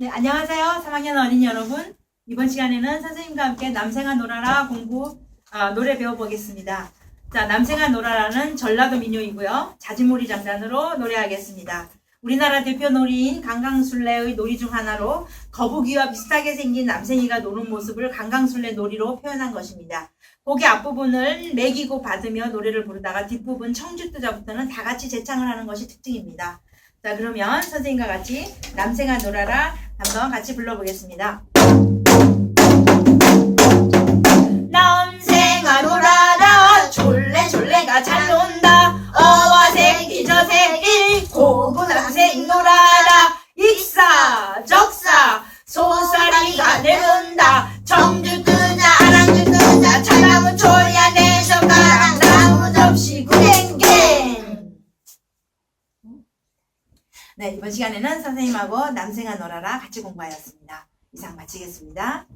네, 안녕하세요. 3학년 어린이 여러분. 이번 시간에는 선생님과 함께 남생아 놀아라 공부, 아, 노래 배워보겠습니다. 자, 남생아 놀아라는 전라도 민요이고요. 자진몰이 장단으로 노래하겠습니다. 우리나라 대표 놀이인 강강술래의 놀이 중 하나로 거북이와 비슷하게 생긴 남생이가 노는 모습을 강강술래 놀이로 표현한 것입니다. 곡의 앞부분을 매기고 받으며 노래를 부르다가 뒷부분 청주뜨자부터는 다 같이 재창을 하는 것이 특징입니다. 자, 그러면 선생님과 같이 남생아 놀아라 한번 같이 불러보겠습니다. 남생아 놀아라 졸래 졸래가 잘 논다 어와 새끼 저 새끼 고구 남생 놀아라 익사 적사 소사리가 내는 네 이번 시간에는 선생님하고 남생아 놀아라 같이 공부하였습니다. 이상 마치겠습니다